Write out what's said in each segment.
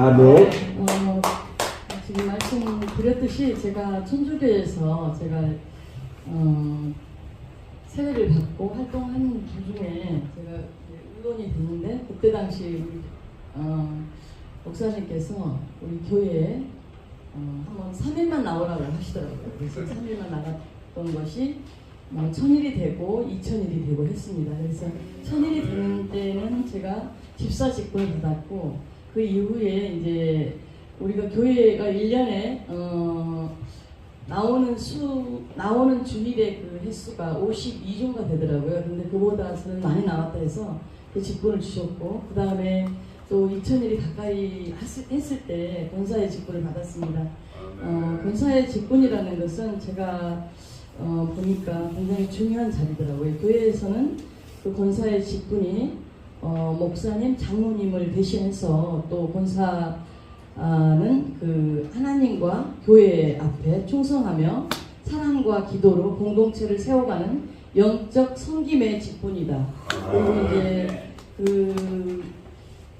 아멘. 어, 지금 말씀 드렸듯이 제가 천주교에서 제가 어, 세례를 받고 활동한 도중에 제가 의원이 됐는데 그때 당시 우리 어, 목사님께서 우리 교회에 어, 한번 3일만 나오라고 하시더라고요. 그래서 3일만 나갔던 것이 뭐 천일이 되고 이천일이 되고 했습니다. 그래서 천일이 되는 때는 제가 집사 직분을 받았고 그 이후에 이제 우리가 교회가 1년에 어, 나오는 수 나오는 주일의 그 횟수가 52조가 되더라고요. 근데 그보다는 많이 나왔다 해서 그 직분을 주셨고 그 다음에 또 2000일이 가까이 했을, 했을 때 권사의 직분을 받았습니다. 어, 권사의 직분이라는 것은 제가 어, 보니까 굉장히 중요한 자리더라고요. 교회에서는 그 권사의 직분이 어, 목사님, 장로님을 대신해서 또 권사는 그 하나님과 교회 앞에 충성하며 사랑과 기도로 공동체를 세워가는 영적 섬김의 직분이다. 그리고 이제 그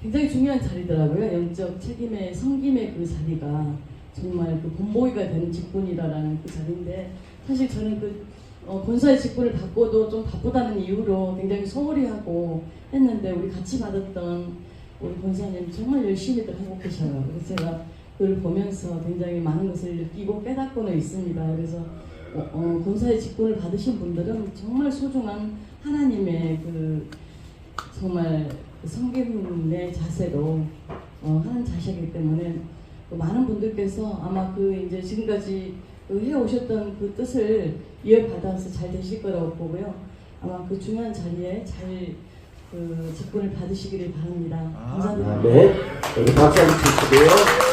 굉장히 중요한 자리더라고요. 영적 책임의 섬김의 그 자리가 정말 그 본보기가 되는 직분이다라는 그 자리인데 사실 저는 그 어, 본사의 직분을 받고도 좀 바쁘다는 이유로 굉장히 소홀히 하고 했는데 우리 같이 받았던 우리 본사님 정말 열심히들 하고 계셔요. 그래서 제가 그걸 보면서 굉장히 많은 것을 느끼고 깨닫고는 있습니다. 그래서 어, 어, 본사의 직분을 받으신 분들은 정말 소중한 하나님의 그 정말 그 성김의 자세로 어, 하는 자세이기 때문에 또 많은 분들께서 아마 그 이제 지금까지 그 해오셨던 그 뜻을 이어받아서 잘 되실 거라고 보고요. 아마 그 중요한 자리에 잘 그 직분을 받으시기를 바랍니다. 감사합니다. 아멘. 우리 박수 한번 치시고요.